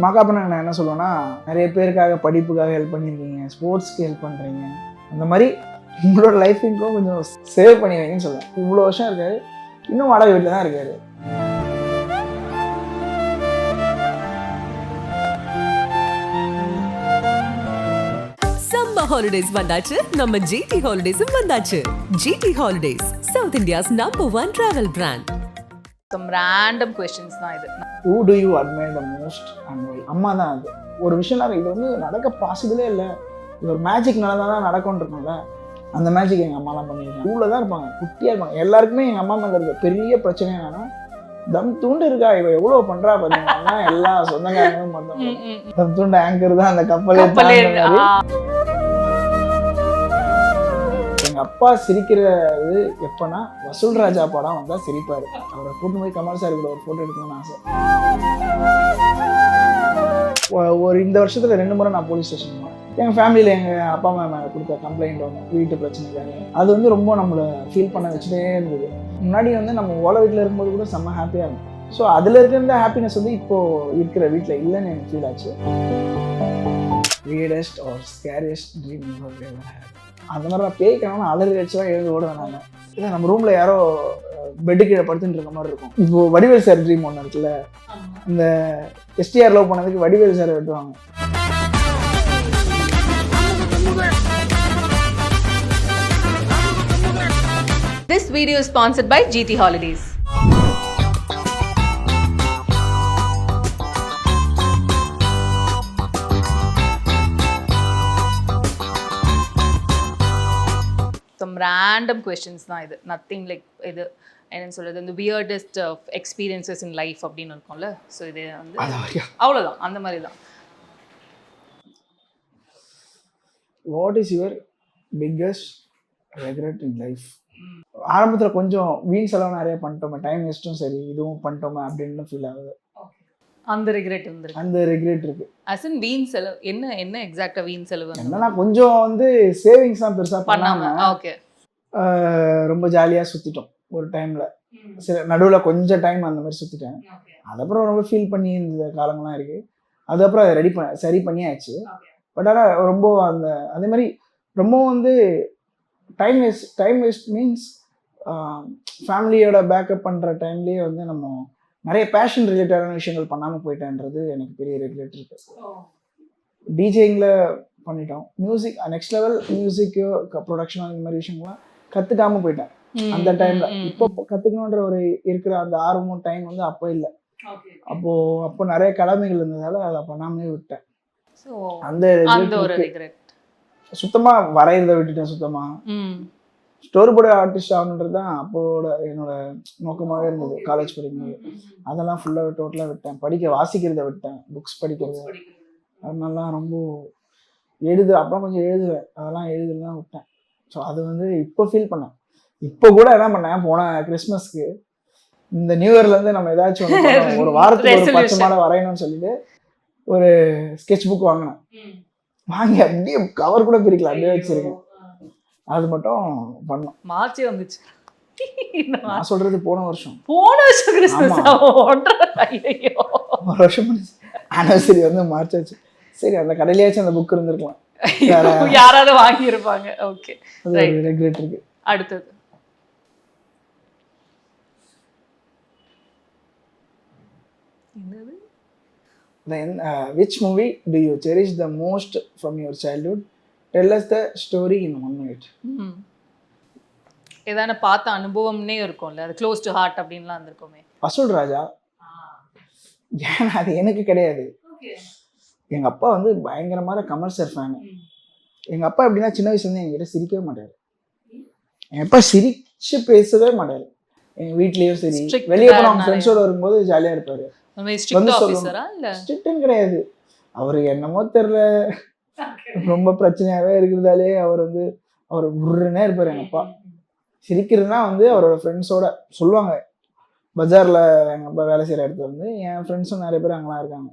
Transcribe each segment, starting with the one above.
மகாப்பண்ண நான் என்ன சொல்லுவேன்னா நிறைய பேருக்காக படிப்புக்காக ஹெல்ப் பண்ணியிருக்கீங்க ஸ்போர்ட்ஸ்க்கு ஹெல்ப் பண்ணுறீங்க அந்த மாதிரி உங்களோட லைஃப் இன்கம் கொஞ்சம் சேவ் பண்ணி வைங்கன்னு சொல்லுவேன். இவ்வளோ வருஷம் இருக்காரு. இன்னும் வாடகை வீட்டில் தான் இருக்காரு. சம்மர் ஹாலிடேஸ் வந்தாச்சு. நம்ம ஜிடி ஹாலிடேஸும் வந்தாச்சு. GT holidays South India's number one travel brand random questions தான் இது. Who do you admire the most and why அம்மா தான் அது. ஒரு விஷயம் இது வந்து நடக்க பாசிபிளே இல்லை. இது ஒரு மேஜிக் நடந்தால் தான் நடக்கும்னு இருக்கும்ல அந்த மேஜிக் எங்கள் அம்மாலாம் பண்ணியிருக்காங்க. ஊரில் தான் இருப்பாங்க. குட்டியாக இருப்பாங்க. எல்லாருக்குமே எங்கள் அம்மா மேலே இருக்க பெரிய பிரச்சனை என்னன்னா தம் தூண்டு இருக்கா? இவ எவ்வளோ பண்ணுறா பார்த்தீங்கன்னா எல்லா சொந்தக்காரங்களும் மொத்தம் தம் தூண்டு ஆங்கர் தான் அந்த கப்பலே கப்பலே அப்பா சிரிக்கிறது எப்பனா வசூல் ராஜா படம் வந்தா சிரிப்பாரு. அவரை கூட்டு போய் கமல் சார் கூட ஒரு போட்டோ எடுக்கணும்னு ஆசை. ஒ- ஒரு இந்த வருஷத்துல ரெண்டு முறை நான் போலீஸ் ஸ்டேஷன் போனேன். எங்க ஃபேமிலியில எங்க அப்பா அம்மா கொடுத்த கம்ப்ளைண்ட் ஒன்று வீட்டு பிரச்சனைக்காக அது வந்து ரொம்ப நம்மளை ஃபீல் பண்ண வச்சுட்டே இருந்தது. முன்னாடி வந்து நம்ம ஓலை வீட்டில் இருக்கும்போது கூட செம்ம ஹாப்பியாக இருக்கும் ஸோ அதில் இருக்கிற ஹாப்பினஸ் வந்து இப்போ இருக்கிற வீட்டில் இல்லைன்னு எனக்கு ஃபீல் ஆச்சு. Weirdest or scariest dream you have ever had? அந்த மாதிரி நான் பேய் கனவு அலறி வச்சுதான் எழுந்து ஓடுவேன் நான். இல்லை நம்ம ரூமில் யாரோ பெட்டு கீழே படுத்துட்டு இருக்க மாதிரி இருக்கும். இப்போ வடிவேல் சார் ட்ரீம் ஒன்று இருக்குல்ல? இந்த எஸ்டிஆர் லவ் பண்ணதுக்கு வடிவேல் சார் வெட்டுவாங்க. This video is sponsored by GT Holidays. Random questions தான் இது. நத்திங் லைக் இது என்னன்னு சொல்றது இந்த weirdest of experiences in life அப்படின்னு இருக்கும்ல. ஸோ இது வந்து அவ்வளோதான் அந்த மாதிரி தான் what is your biggest regret in life ஆரம்பத்தில் கொஞ்சம் வீண் செலவு நிறைய பண்ணிட்டோமே. டைம் வேஸ்ட்டும் சரி இதுவும் பண்ணிட்டோமே அப்படின்னு ஃபீல் ஆகுது. அந்த ரிக்ரெட் வந்துருக்கு. அந்த ரெக்ரெட் இருக்கு. அஸ் இன் வீண் செலவு என்ன என்ன எக்ஸாக்டா வீண் செலவு என்னன்னா கொஞ்சம் வந்து சேவிங்ஸ் தான் பெருசாக பண்ணாம ஓகே ரொம்ப ஜாலியாக சுற்றிட்டோம் ஒரு டைமில் சில நடுவில் கொஞ்சம் டைம் அந்த மாதிரி சுற்றிட்டேன் அதுக்கப்புறம் ரொம்ப ஃபீல் பண்ணி இந்த காலங்கள்லாம் இருக்கு. அதுக்கப்புறம் அதை ரெடி பண்ண சரி பண்ணியாச்சு. பட் ஆனால் ரொம்ப அந்த அதே மாதிரி ரொம்ப வந்து time waste time waste means ஃபேமிலியோட பேக்கப் பண்ணுற டைம்லேயே வந்து நம்ம நிறைய பேஷன் ரிலேட்டடான விஷயங்கள் பண்ணாமல் போயிட்டேன்றது எனக்கு பெரிய ரெகுலேட் இருக்கு. டிஜேங்கில் பண்ணிட்டோம். மியூசிக் நெக்ஸ்ட் லெவல் மியூசிக்கு ப்ரொடக்ஷன் இந்த மாதிரி விஷயங்கள்லாம் கற்றுக்காம போயிட்டேன். அந்த டைம்ல இப்போ கற்றுக்கணுன்ற ஒரு இருக்கிற அந்த ஆர்வமும் டைம் வந்து அப்போ இல்லை. அப்போ அப்போ நிறைய கடமைகள் இருந்ததால அதை பண்ணாமே விட்டேன். அந்த சுத்தமா வரைகிறத விட்டுட்டேன் சுத்தமா. ஸ்டோரி போர்டு ஆர்டிஸ்ட் ஆகணுன்றது தான் அப்போட என்னோட நோக்கமாகவே இருந்தது காலேஜ் படிக்கும்போது அதெல்லாம் ஃபுல்லாக டோட்டலாக விட்டேன். படிக்க வாசிக்கிறத விட்டேன். புக்ஸ் படிக்கிறது. அதனாலாம் ரொம்ப எழுது அப்புறம் கொஞ்சம் எழுதுவேன். அதெல்லாம் எழுதுலாம் விட்டேன். ஸோ அது வந்து இப்போ ஃபீல் பண்ணேன் இப்போ கூட என்ன பண்ணேன் போன கிறிஸ்மஸ்க்கு இந்த நியூ இயர்லேருந்து நம்ம ஏதாச்சும். ஒரு வாரத்துக்கு ஒரு. மாலை வரையணும்னு சொல்லிட்டு ஒரு ஸ்கெட்ச் புக் வாங்கினேன் வாங்கி அப்படியே கவர் கூட பிரிக்கல அப்படியே வச்சிருக்கேன். அது மட்டும் பண்ணோம். மார்ச்சே வந்துச்சு. நான் சொல்றது போன வருஷம். போன வருஷம் ஐயோ ஒரு வருஷம் ஆனிவர்சரி வந்து மார்ச் ஆச்சு சரி அந்த கடையிலேயாச்சும் அந்த புக் இருந்திருக்கலாம். யாராவது வாங்கியிருப்பாங்க. ஓகே இருக்கு. அடுத்தது. என்னது? Then, uh, which movie do you cherish the most from your childhood? Tell us the story in one minute. ம். ஏதான பார்த்த அனுபவம்னே இருக்கும்ல. அது க்ளோஸ் டு ஹார்ட் அப்படின்லாம் இருந்திருக்குமே வசூல் ராஜா? ஏன்னா அது எனக்கு கிடையாது. எங்க அப்பா வந்து பயங்கரமான கமர்ஷியல் ஃபேனு எங்க அப்பா எப்படின்னா சின்ன வயசுல இருந்து எங்ககிட்ட சிரிக்கவே மாட்டாரு. எங்க அப்பா சிரிச்சு பேசவே மாட்டாரு. எங்க வீட்லயும் சரி வெளியே போன அவங்க. ஃப்ரெண்ட்ஸோட வரும்போது ஜாலியா இருப்பாரு. வந்து ஸ்ட்ரிக்ட்னு கிடையாது. அவர் என்னமோ தெரியல ரொம்ப பிரச்சனையாவே இருக்கிறதாலே அவர் வந்து அவர் உருன்னே இருப்பார் எங்க அப்பா. சிரிக்கிறதுனா வந்து அவரோட ஃப்ரெண்ட்ஸோட சொல்லுவாங்க. பஜார்ல எங்க அப்பா வேலை செய்யற இடத்துல வந்து என் ஃப்ரெண்ட்ஸும் நிறைய பேர் அங்கெல்லாம் இருக்காங்க.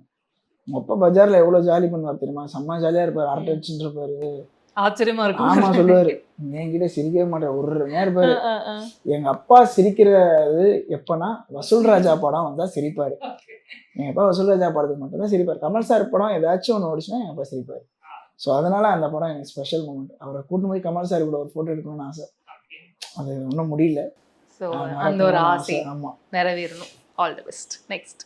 அப்பா பஜார்ல எவ்வளவு ஜாலி பண்ணுவார் தெரியுமா? செம்ம ஜாலியா இருப்பாரு. அரட்டை அடிச்சுட்டு இருப்பாரு. ஆச்சரியமா இருக்கும். ஆமா சொல்லுவாரு. என்கிட்ட சிரிக்கவே மாட்டேன். ஒரு நேரம் இருப்பாரு. எங்க அப்பா சிரிக்கிறது எப்பனா வசூல் ராஜா படம் வந்தா சிரிப்பாரு. எங்க அப்பா வசூல் ராஜா படத்துக்கு மட்டும்தான் சிரிப்பாரு. கமல் சார் படம் ஏதாச்சும் ஒன்று ஓடிச்சுன்னா எங்க அப்பா சிரிப்பாரு. ஸோ அதனால அந்த படம் எனக்கு ஸ்பெஷல் மூமெண்ட் அவரை கூட்டு போய் கமல் சார் கூட ஒரு போட்டோ எடுக்கணும்னு ஆசை. அது ஒன்றும் முடியல. அது அந்த ஒரு ஆசை ஆமா. நிறைவேறணும். All the best next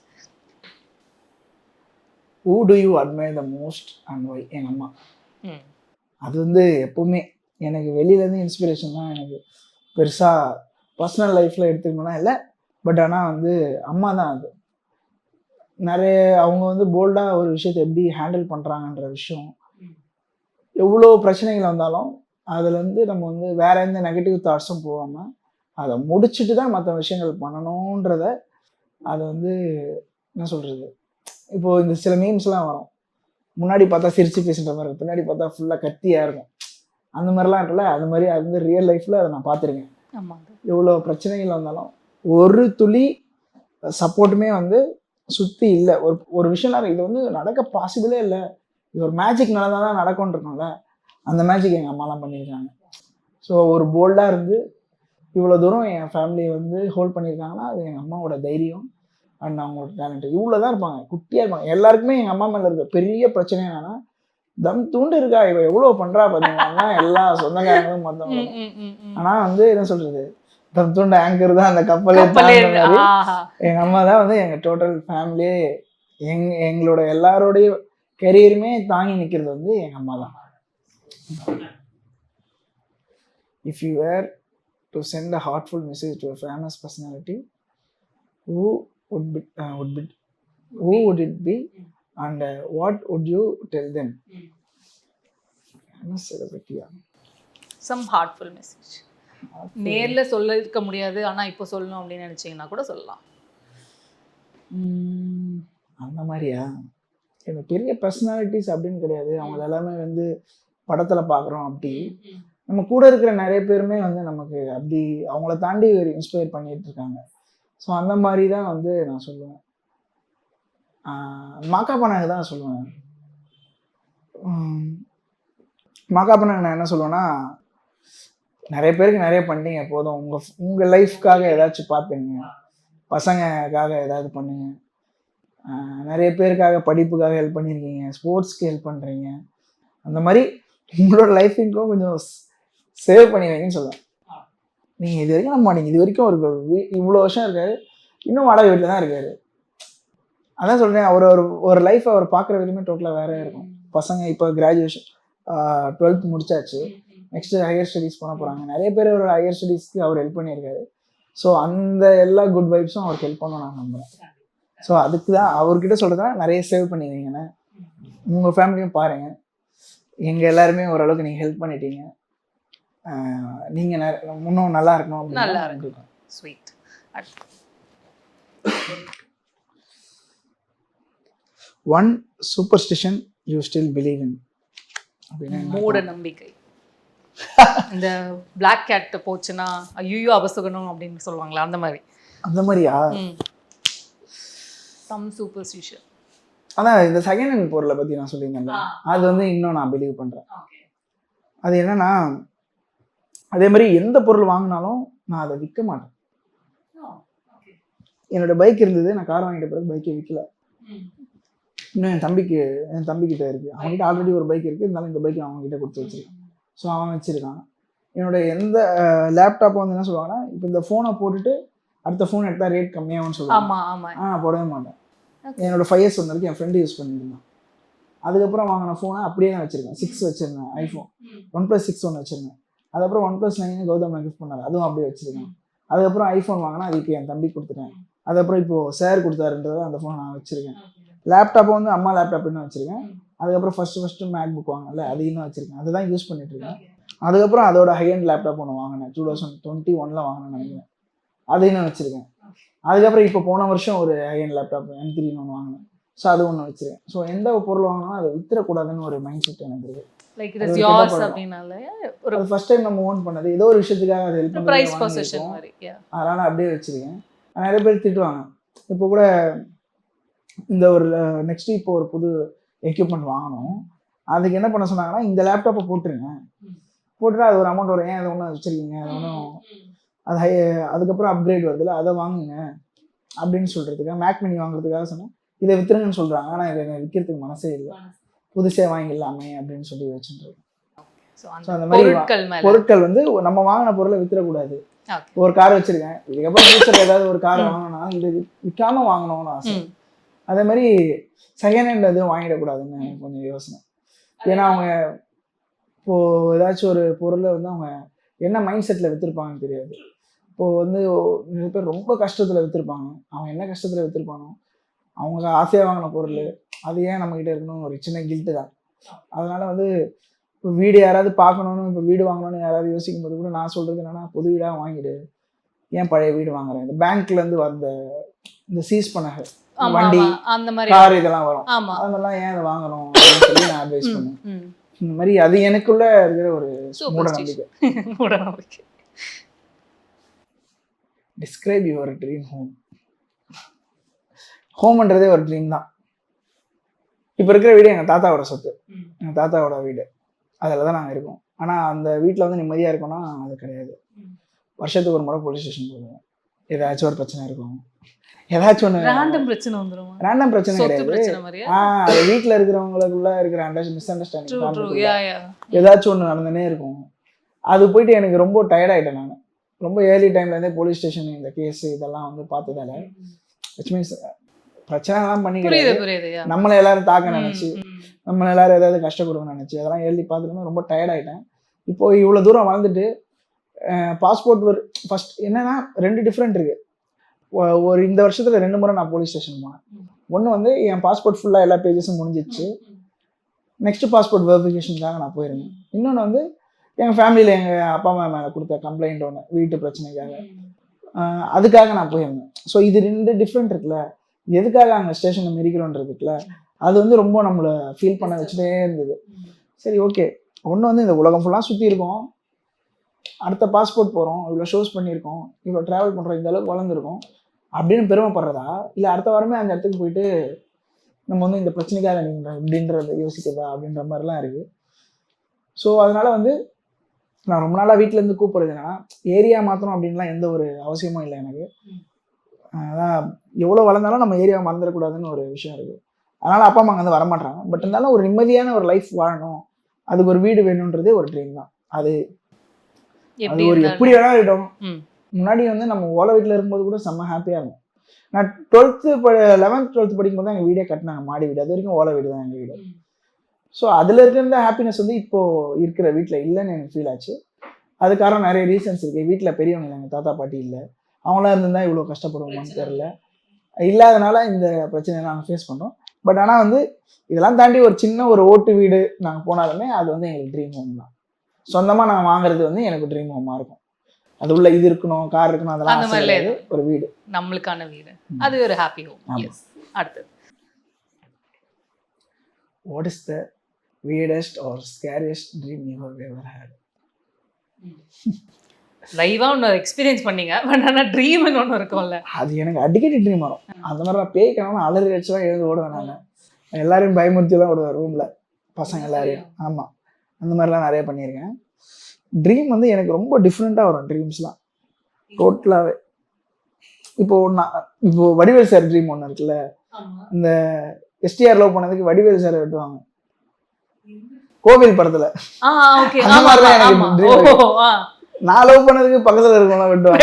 who do you admire the most and why எங்க அம்மா அது வந்து எப்பவுமே எனக்கு வெளியிலேருந்து இன்ஸ்பிரேஷன் தான் எனக்கு பெருசாக பர்சனல் லைஃப்பில் எடுத்துக்கணும்னா இல்லை பட் ஆனால் வந்து அம்மா தான் அது. நிறைய அவங்க வந்து போல்டாக ஒரு விஷயத்தை எப்படி ஹேண்டில் பண்ணுறாங்கன்ற விஷயம். எவ்வளோ பிரச்சனைகள் வந்தாலும் அதுலேருந்து நம்ம வந்து வேற எந்த நெகட்டிவ் தாட்ஸும் போகாமல் அதை முடிச்சுட்டு தான் மற்ற விஷயங்கள் பண்ணணுன்றத அதை வந்து என்ன சொல்கிறது இப்போது இந்த சில மீம்ஸ்லாம் வரும். முன்னாடி பார்த்தா சிரிச்சு பேசுகிற மாதிரி இருக்கும். பின்னாடி பார்த்தா ஃபுல்லாக கத்தியாக இருக்கும். அந்த மாதிரிலாம் இருக்குல்ல? அது மாதிரி அது வந்து ரியல் லைஃப்பில் அதை நான் பார்த்துருக்கேன். எவ்வளோ பிரச்சனைகள் வந்தாலும் ஒரு துளி சப்போர்ட்டுமே வந்து சுற்றி இல்லை. ஒரு ஒரு விஷயம் இது வந்து நடக்க பாசிபிளே இல்லை. இது ஒரு மேஜிக் நடந்தால் தான் நடக்கும்னு இருக்கும்ல. அந்த மேஜிக் எங்கள் அம்மாலாம் பண்ணியிருக்காங்க. ஸோ ஒரு போல்டாக இருந்து இவ்வளோ தூரம் என் ஃபேமிலியை வந்து ஹோல்ட் பண்ணியிருக்காங்கன்னா அது எங்கள் அம்மாவோட தைரியம். அண்ட் அவங்களோட டேலண்ட் இவ்வளோ தான் இருப்பாங்க. குட்டியாக இருப்பாங்க. எல்லாருக்குமே எங்கள் அம்மா மேலே இருக்க பெரிய பிரச்சனை என்னன்னா தம் தூண்டு இருக்கா? இவ எவ்வளோ பண்ணுறா பார்த்தீங்கன்னா எல்லா சொந்தக்காரங்களும் மற்றவங்க ஆனால் வந்து என்ன சொல்கிறது தம் தூண்டு ஆங்கர் தான் அந்த கப்பலே கப்பலே தாண்டுற மாதிரி. ஆஹா. எங்க அம்மா தான் வந்து எங்க டோட்டல் ஃபேமிலியே எங் எங்களோட எல்லாரோடைய கெரியருமே தாங்கி நிக்கிறது வந்து எங்க அம்மா தான். If you were to send a heartful message to famous personality who would be uh, would be who would it be and uh, what would you tell them? Famous செலிபிரிட்டியா some heartful message நேர்ல சொல்ல இருக்க முடியாது ஆனா இப்போ சொல்லணும் அப்படின்னு நினைச்சீங்கன்னா கூட சொல்லலாம். அந்த மாதிரியா? எனக்கு பெரிய பர்சனாலிட்டிஸ் அப்படின்னு கிடையாது. அவங்க எல்லாமே வந்து படத்தில் பார்க்குறோம் அப்படி. நம்ம கூட இருக்கிற நிறைய பேருமே வந்து நமக்கு அப்படி அவங்கள தாண்டி ஒரு இன்ஸ்பயர் பண்ணிட்டு இருக்காங்க. ஸோ அந்த மாதிரி தான் வந்து நான் சொல்லுவேன். மாக்கா பண்ணாங்க தான் சொல்லுவேன். மாக்கா பண்ணாங்க நான் என்ன சொல்லுவேன்னா நிறைய பேருக்கு நிறைய பண்ணிட்டீங்க போதும். உங்கள் உங்கள் லைஃப்காக ஏதாச்சும் பார்த்துங்க பசங்கக்காக ஏதாவது பண்ணுங்க. நிறைய பேருக்காக படிப்புக்காக ஹெல்ப் பண்ணியிருக்கீங்க ஸ்போர்ட்ஸ்க்கு ஹெல்ப் பண்ணுறீங்க அந்த மாதிரி உங்களோட லைஃப் கொஞ்சம் சேவ் பண்ணி வைங்கன்னு சொல்லுவேன். நீங்கள் இது வரைக்கும் நம்ம நீங்கள் இது வரைக்கும் ஒரு இவ்வளோ வருஷம் இருக்காரு. இன்னும் வாடகை வீட்டில் தான் இருக்காரு. அதான் சொல்கிறேன் அவர் ஒரு ஒரு லைஃப் அவர் பார்க்குற விதமே டோட்டலாக வேற இருக்கும். பசங்க இப்போ கிராஜுவேஷன் டுவெல்த் முடிச்சாச்சு. நெக்ஸ்ட் ஹையர் ஸ்டடீஸ் பண்ண போகிறாங்க நிறைய பேர் அவரோட ஹையர் ஸ்டடீஸ்க்கு அவர் ஹெல்ப் பண்ணியிருக்காரு. ஸோ அந்த எல்லா குட் வைப்ஸும் அவருக்கு ஹெல்ப் பண்ண நான் நம்புறேன். ஸோ அதுக்கு தான் அவர்கிட்ட சொல்கிறதா நிறைய சேவ் பண்ணிடுவீங்கண்ணே உங்கள் ஃபேமிலியும் பாருங்க. எங்கள் எல்லாருமே ஓரளவுக்கு நீங்கள் ஹெல்ப் பண்ணிட்டீங்க. நீங்கள் இன்னும் நல்லா இருக்கணும் நல்லா. கேட்பேன். Sweet one superstition you still believe in மூட நம்பிக்கை. இந்த பிளாக் கேட் போச்சுன்னா ஐயோ அபசகனம் அப்படின்னு சொல்லுவாங்களா அந்த மாதிரி. அந்த மாதிரியா? சம் சூப்பர்ஸ்டிஷன் அதான் இந்த செகண்ட் ஹேண்ட் பொருளை பற்றி நான் சொல்லியிருந்தேன்ல. அது வந்து இன்னும் நான் பிலீவ் பண்ணுறேன் அது என்னன்னா அதே மாதிரி எந்த பொருள் வாங்கினாலும் நான் அதை விற்க மாட்டேன். என்னோட பைக் இருந்தது நான் கார் வாங்கிட்ட பிறகு பைக்கை விற்கல இன்னும் என் தம்பிக்கு என் தம்பிக்கிட்ட இருக்கு. அவன்கிட்ட ஆல்ரெடி ஒரு பைக் இருக்கு இருந்தாலும் இந்த பைக் அவன் கிட்ட கொடுத்து வச்சிருக்கான். ஸோ அவன் வச்சிருக்கான். என்னோட எந்த லேப்டாப் வந்து என்ன சொல்லுவாங்கன்னா இப்போ இந்த ஃபோனை போட்டுட்டு அடுத்த ஃபோன் எடுத்தா ரேட் கம்மியாகும்னு சொல்லுவாங்க. ஆ போடவே மாட்டேன். என்னோட ஃபைவ் இயர்ஸ் வந்திருக்கு என் ஃப்ரெண்டு யூஸ் பண்ணிட்டு இருந்தான். அதுக்கப்புறம் வாங்கின ஃபோனை அப்படியே தான் வச்சிருக்கேன். சிக்ஸ் வச்சிருந்தேன் ஐஃபோன் ஒன் ப்ளஸ் சிக்ஸ் ஒன்று வச்சிருந்தேன். அதுக்கப்புறம் one plus nine Gautam gift பண்ணாரு அதுவும் அப்படியே வச்சிருக்கேன். அதுக்கப்புறம் ஐஃபோன் வாங்கினா அது இப்போ என் தம்பி கொடுத்துட்டேன். அதுக்கப்புறம் இப்போ சார் கொடுத்தாருன்றத அந்த ஃபோன் நான் வச்சிருக்கேன். லேப்டாப்பை வந்து அம்மா லேப்டாப் தான் வச்சிருக்கேன். அதுக்கப்புறம் ஃபர்ஸ்ட் ஃபர்ஸ்ட் மேக் புக் வாங்கல அதையும் தான் வச்சிருக்கேன். அதை தான் யூஸ் பண்ணிட்டு இருக்கேன். அதுக்கப்புறம் அதோட ஹையண்ட் லேப்டாப் ஒன்று வாங்கினேன். டூ தௌசண்ட் டுவெண்ட்டி ஒனில் வாங்கினேன் நினைக்கிறேன். அதையும் நான் வச்சிருக்கேன். அதுக்கப்புறம் இப்போ போன வருஷம் ஒரு ஹையண்ட் லேப்டாப் எம் த்ரீன்னு ஒன்று வாங்கினேன். ஸோ அது ஒன்று வச்சிருக்கேன். ஸோ எந்த பொருள் வாங்கினாலும் அதை வித்துறக்கூடாதுன்னு ஒரு மைண்ட் செட் எனக்கு இருக்குது லைக் அது இட் இஸ் யோர்ஸ் பழக்கம். அப்படின்னால ஒரு ஃபர்ஸ்ட் டைம் நம்ம ஓன் பண்ணது. ஏதோ ஒரு விஷயத்துக்காக அது ஹெல்ப் ப்ரைஸ் பொசிஷன் மாதிரி. அதனால் அப்படியே வச்சிருக்கேன். நிறைய பேர் திட்டுவாங்க. இப்போ கூட இந்த ஒரு நெக்ஸ்ட் இப்போ ஒரு புது எக்யூப்மெண்ட் வாங்கணும். அதுக்கு என்ன பண்ண சொன்னாங்கன்னா இந்த லேப்டாப்பை போட்டுருங்க. போட்டுட்டு அது ஒரு அமௌண்ட் வரும். ஏன் அதை ஒன்றும் வச்சிருக்கீங்க? அது ஒன்றும் அது ஹை அதுக்கப்புறம் அப்கிரேட் வருதுல்ல அதை வாங்குங்க. அப்படின்னு சொல்கிறதுக்காக மேக் மினி வாங்குறதுக்காக சொன்னேன். இதை வித்துருங்கன்னு சொல்கிறாங்க ஆனால் இதை எனக்கு விற்கிறதுக்கு மனசே இல்லை. புதுசே வாங்கிடலாமே அப்படின்னு சொல்லி வச்சுட்டு So, அந்த மாதிரி பொருட்கள் வந்து நம்ம வாங்கின பொருளை வித்துறக்கூடாது Okay. ஒரு கார் வச்சிருக்கேன். இதுக்கப்புறம் ஃபியூச்சர் ஏதாவது ஒரு கார். வாங்கினா இது விற்காம வாங்கணும்னு ஆசை. அதே மாதிரி செகண்ட் ஹேண்ட் எதுவும் வாங்கிடக்கூடாதுன்னு கொஞ்சம் யோசனை. ஏன்னா அவங்க இப்போ ஏதாச்சும் ஒரு பொருளை வந்து அவங்க என்ன மைண்ட் செட்டில் விற்றுருப்பாங்கன்னு தெரியாது. இப்போ வந்து நிறைய பேர் ரொம்ப கஷ்டத்தில் விற்றுருப்பாங்க அவன் என்ன கஷ்டத்தில் விற்றுருப்பானோ அவங்க ஆசையாக வாங்கின பொருள் அது ஏன் நம்மக்கிட்ட இருக்கணும்னு ஒரு சின்ன கில்ட்டு தான். அதனால வந்து இப்போ வீடு யாராவது பார்க்கணுன்னு இப்போ வீடு வாங்கணும்னு யாராவது யோசிக்கும் போது கூட நான் சொல்கிறது என்னன்னா புது வீடாக வாங்கிடு. ஏன் பழைய வீடு வாங்குறேன் இந்த பேங்க்லேருந்து வந்த இந்த சீஸ் பண்ண வண்டி அந்த மாதிரி. கார் இதெல்லாம் வரும். ஆமா. அது மாதிரிலாம் ஏன் அதை வாங்கணும் அப்படின்னு சொல்லி நான் அட்வைஸ் ம். இந்த மாதிரி அது எனக்குள்ள இருக்கிற ஒரு மூட. நம்பிக்கை. மூடநம்பிக்கை டிஸ்கிரைப் யுவர் ட்ரீம் ஹோம் ஹோம்ன்றதே ஒரு ட்ரீம் தான். இப்போ இருக்கிற வீடு எங்கள் தாத்தாவோட சொத்து. எங்கள் தாத்தாவோட வீடு. அதில் தான் நாங்கள் இருக்கோம். ஆனால் அந்த வீட்டில் வந்து நிம்மதியாக இருக்கோம்னா அது கிடையாது. வருஷத்துக்கு ஒரு முறை போலீஸ் ஸ்டேஷன் போடுவோம் ஏதாச்சும் ஒரு பிரச்சனை இருக்கும். ஏதாச்சும் ஒன்று ரேண்டம் பிரச்சனை வந்துருமா? ரேண்டம் பிரச்சனை கிடையாது. ஆ அது வீட்டில் இருக்கிறவங்களுக்குள்ள இருக்கிற மிஸ் ட்ரூ ட்ரூ அண்டர்ஸ்டாண்டிங் ஏதாச்சும் ஒன்று நடந்துனே இருக்கும். அது போயிட்டு எனக்கு ரொம்ப டயர்ட் ஆயிட்டேன் நான். ரொம்ப ஏர்லி டைம்லேருந்தே போலீஸ் ஸ்டேஷன் இந்த கேஸ் இதெல்லாம் வந்து பார்த்ததால. விச் மீன்ஸ் பிரச்சனைலாம் பண்ணி புரியுது கிடையாது புரியுது யா நம்மளை எல்லாரும் தாக்க நினைச்சு. நம்மளை எல்லாரும் ஏதாவது கஷ்டப்படுவோம்னு நினைச்சு அதெல்லாம் எழுதி பார்த்துட்டு ரொம்ப டயர்ட் ஆயிட்டேன். இப்போ இவ்வளோ தூரம் வளர்ந்துட்டு பாஸ்போர்ட் ஒரு ஃபர்ஸ்ட் என்னன்னா ரெண்டு டிஃப்ரெண்ட் இருக்கு. ஒரு இந்த வருஷத்துல ரெண்டு முறை நான் போலீஸ் ஸ்டேஷன் போனேன். ஒன்று வந்து என் பாஸ்போர்ட் ஃபுல்லாக எல்லா பேஜஸும் முடிஞ்சிச்சு. நெக்ஸ்ட் பாஸ்போர்ட் வெரிஃபிகேஷனுக்காக நான் போயிருந்தேன். இன்னொன்று வந்து எங்கள் ஃபேமிலியில் எங்கள் அப்பா அம்மா மேலே கொடுத்த கம்ப்ளைண்ட் ஒன்று வீட்டு பிரச்சனைக்காக. அதுக்காக நான் போயிருந்தேன். ஸோ இது ரெண்டு டிஃப்ரெண்ட் இருக்குல்ல? எதுக்காக அங்கே ஸ்டேஷனை மிரிக்கிறோன்றது இருக்குல்ல அது வந்து ரொம்ப நம்மளை ஃபீல் பண்ண வச்சுட்டே இருந்தது. சரி ஓகே ஒன்று வந்து இந்த உலகம் ஃபுல்லாக சுற்றி இருக்கோம். அடுத்த பாஸ்போர்ட் போகிறோம் இவ்வளோ ஷோஸ் பண்ணியிருக்கோம். இவ்வளோ ட்ராவல் பண்ணுறோம் இந்த அளவுக்கு வளர்ந்துருக்கோம். அப்படின்னு பெருமைப்படுறதா? இல்லை அடுத்த வாரமே அந்த இடத்துக்கு போயிட்டு நம்ம வந்து இந்த பிரச்சனைக்காக நீங்கள் இப்படின்றத யோசிக்கிறதா? அப்படின்ற மாதிரிலாம் இருக்குது ஸோ அதனால வந்து நான் ரொம்ப நாளாக வீட்டிலேருந்து கூப்பிடுறது என்னன்னா ஏரியா மாற்றணும் அப்படின்லாம் எந்த ஒரு அவசியமும் இல்லை எனக்கு. அதான் எவ்வளோ வளர்ந்தாலும் நம்ம ஏரியாவை மறந்துடக்கூடாதுன்னு ஒரு விஷயம் இருக்குது அதனால் அப்பா அம்மா அங்கே வந்து வரமாட்டாங்க பட் இருந்தாலும் ஒரு நிம்மதியான ஒரு லைஃப் வாழணும். அதுக்கு ஒரு வீடு வேணுன்றதே ஒரு ட்ரீம் தான். அது அது ஒரு எப்படி வேணாலும் இருக்கட்டும் ம். முன்னாடி வந்து நம்ம ஓலை வீட்டில் இருக்கும்போது கூட செம்ம ஹாப்பியாக இருக்கும் நான் டுவெல்த்து லெவன்த் டுவெல்த் படிக்கும்போது தான் எங்கள் வீடே கட்டினாங்க. மாடி வீடு. அது வரைக்கும் ஓலை வீடு தான் எங்கள் வீடு. ஸோ அதில் இருக்கிற ஹாப்பினஸ் வந்து இப்போ இருக்கிற வீட்டில் இல்லைன்னு எனக்கு ஃபீல் ஆச்சு. அது காரணம் நிறைய ரீசன்ஸ் இருக்குது வீட்டில் பெரியவங்க இல்லை எங்கள் தாத்தா பாட்டி இல்லை. அவங்களாம் இருந்திருந்தா இவ்வளோ கஷ்டப்படுவோமான்னு தெரில இல்லாதனால இந்த பிரச்சனையை நாங்கள் ஃபேஸ் பண்ணுறோம் பட் ஆனால் வந்து இதெல்லாம் தாண்டி ஒரு சின்ன ஒரு ஓட்டு வீடு நாங்கள் போனாலுமே அது வந்து எங்களுக்கு ட்ரீம் ஹோம் தான். சொந்தமாக நான் வாங்குறது வந்து எனக்கு ட்ரீம் ஹோமாக இருக்கும். அது உள்ள இது இருக்கணும் கார் இருக்கணும் அதெல்லாம். ஒரு வீடு. நம்மளுக்கான வீடு. அது ஒரு ஹாப்பி ஹோம் அடுத்தது. What is the weirdest or scariest dream you have ever had? லைவா ஒன்று எக்ஸ்பீரியன்ஸ் பண்ணீங்க பட் ஆனால் ட்ரீம்னு ஒன்று இருக்கும்ல. அது எனக்கு அடிக்கடி ட்ரீம் வரும். அந்த மாதிரி நான் பேய் கனவு அலறி அடிச்சுலாம் எழுந்து ஓடுவேன் நான். எல்லாரையும் பயமுறுத்திலாம் ஓடுவேன் ரூமில் பசங்க எல்லாரையும். ஆமாம் அந்த மாதிரிலாம் நிறைய பண்ணியிருக்கேன். ட்ரீம் வந்து எனக்கு ரொம்ப டிஃப்ரெண்ட்டாக வரும் ட்ரீம்ஸ்லாம் டோட்டலாகவே இப்போ நான் இப்போ வடிவேல் சார் ட்ரீம் ஒன்று இருக்குல்ல? இந்த எஸ்டிஆர் லவ் பண்ணதுக்கு வடிவேல் சார் வெட்டுவாங்க. கோவில் படத்துல. அந்த மாதிரிலாம் எனக்கு நான் லவ் பண்ணதுக்கு பக்கத்துல இருக்கவங்களாம் வெட்டுவாங்க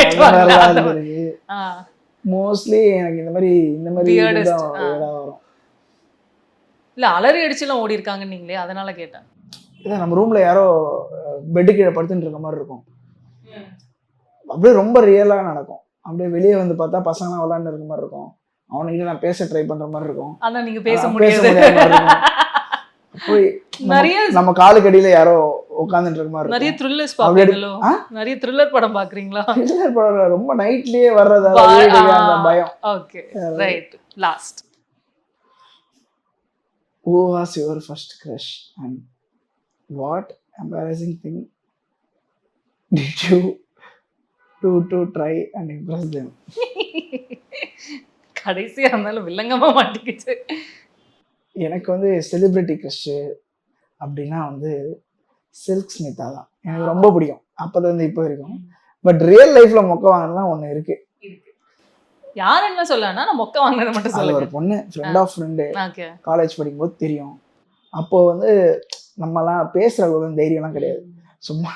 மோஸ்ட்லி எனக்கு. இந்த மாதிரி இந்த மாதிரி வரும் இல்ல அலறி அடிச்சுலாம் ஓடி இருக்காங்க நீங்களே அதனால கேட்டேன். இதான் நம்ம ரூம்ல யாரோ பெட்டு கீழே படுத்துட்டு இருக்க மாதிரி இருக்கும். அப்படியே ரொம்ப ரியலா நடக்கும். அப்படியே வெளியே வந்து பார்த்தா பசங்கலாம் விளாண்டு இருக்க மாதிரி இருக்கும். அவனுக்கு நான் பேச ட்ரை பண்ற மாதிரி இருக்கும். ஆனா நீங்க பேச முடியாது. போய் நம்ம- நிறைய நம்ம காலுக்கு அடியில யாரோ உட்காந்துட்டு இருக்க மாதிரி நிறைய த்ரில்லர்ஸ் ஆ? நிறைய த்ரில்லர் படம் பாக்குறீங்களா Thriller படம் ரொம்ப நைட்லயே வீடு. அந்த பயம். Okay right last Who was your first crush. And what embarrassing thing did you do to try and impress them? கடைசியா இருந்தாலும் வில்லங்கமா மாட்டிக்கிச்சு. எனக்கு வந்து செலிபிரிட்டி க்ரஷ்ஷு அப்படின்னா வந்து சில்க் ஸ்மிதா தான் எனக்கு ரொம்ப பிடிக்கும். அப்போது இப்போ வரைக்கும். பட் ரியல் லைஃப்ல மொக்க வாங்கினா ஒன்று இருக்கு. யாருன்னு சொல்லனா நான் மொக்க வாங்கினதை மட்டும் அது ஒரு பொண்ணு ஃப்ரெண்ட் ஆஃப் ஃப்ரெண்டு காலேஜ் படிக்கும்போது தெரியும். அப்போ வந்து நம்மலாம் பேசுற அளவு தைரியம்லாம் கிடையாது. சும்மா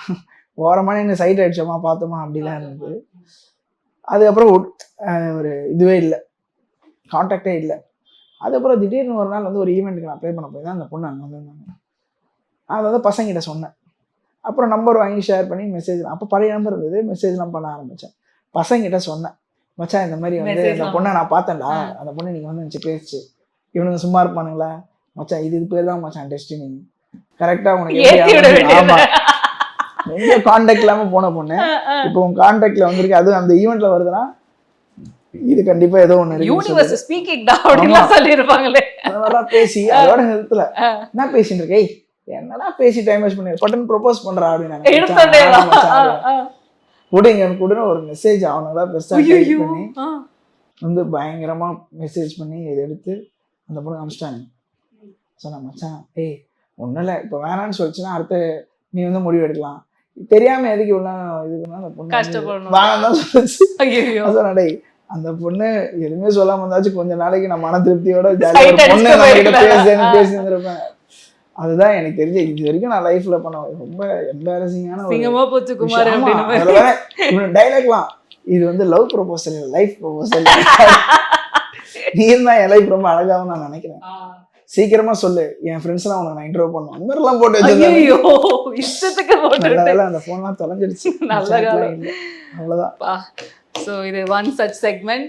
ஓரமான என்ன சைட் அடிச்சோமா பார்த்தோமா அப்படிலாம் இருந்தது. அதுக்கப்புறம் ஒரு இதுவே இல்லை. காண்டாக்டே இல்லை. அதுக்கப்புறம் திடீர்னு ஒரு நாள் வந்து ஒரு ஈவெண்ட்டுக்கு நான் ப்ளே பண்ண போய் தான் அந்த பொண்ணு அங்கே வந்திருந்தாங்க. நான் அதை வந்து பசங்கிட்ட சொன்னேன். அப்புறம் நம்பர் வாங்கி ஷேர் பண்ணி மெசேஜ் அப்போ பழைய நம்பர் இருந்தது மெசேஜ்லாம் பண்ண ஆரம்பித்தேன் பசங்கிட்ட சொன்னேன் மச்சான் இந்த மாதிரி வந்து அந்த பொண்ணை நான் பார்த்தேன்டா. அந்த பொண்ணு நீங்கள் வந்து நினச்சி பேசுச்சு. இவனுங்க சும்மா இருப்பானுங்களா? மச்சான் இது இது பேர் தான் மச்சான் டெஸ்டினி கரெக்டாக உனக்கு எப்படி ஏத்தி விட அமைஞ்சது? ஆமா. வேண்டியது எங்க காண்டாக்ட் இல்லாம போன பொண்ணு? இப்போ உன் காண்டாக்ட்ல வந்திருக்கு அதுவும் அந்த ஈவெண்ட்ல வருதுன்னா இது கண்டிப்பா ஏதோ ஒண்ணு யூனிவர்ஸ். ஸ்பீக்கிங் டா அப்படின்லாம் சொல்லியிருப்பாங்களே. அந்த மாதிரிலாம் பேசி அதோட நிறுத்தல. என்ன பேசிட்டு இருக்க? ஏய் என்னடா பேசி டைம் வேஸ்ட் பண்ணி பட்டன் ப்ரொபோஸ் பண்றா அப்படின்னு கொடுன்னு ஒரு மெசேஜ் அவனதான் பெருசா பண்ணி வந்து பயங்கரமா மெசேஜ் பண்ணி இதை எடுத்து அந்த பொண்ணு அமிச்சிட்டாங்க. சொன்ன மச்சான் ஏய் ஒன்றும் இல்லை இப்போ வேணான்னு சொல்லிச்சுன்னா அடுத்து நீ வந்து முடிவு எடுக்கலாம். தெரியாம எதுக்கு இவ்வளோ இது பண்ணா அந்த பொண்ணு. வேணாம் தான் சொல்லுச்சு. அந்த பொண்ணு எதுவுமே சொல்லாம இருந்தாச்சும் கொஞ்ச நாளைக்கு நான் மன திருப்தியோட ஜாலியாக பொண்ணு. பேசுன்னு. பேசியிருந்திருப்பேன் அதுதான் எனக்கு தெரிஞ்ச இது வரைக்கும் நான் லைஃப்ல பண்ண ரொம்ப எம்பாரசிங்கான சிங்கமா போச்சு குமார் டைலாக்லாம் இது வந்து லவ் ப்ரொபோசல் லைஃப் ப்ரொபோசல் நீ தான் என் லைஃப் ரொம்ப அழகாவும் நான் நினைக்கிறேன். சீக்கிரமா சொல்லு என் ஃப்ரெண்ட்ஸ் எல்லாம் உனக்கு நான் இன்டர்வியூ பண்ணுவேன் அந்த மாதிரிலாம் போட்டு வச்சிருந்தாங்க. ஐயோ இஷ்டத்துக்கு போட்டு அந்த போன்லாம் தொலைஞ்சிடுச்சு நல்ல. அவ்வளவுதான். ஸோ இது one such segment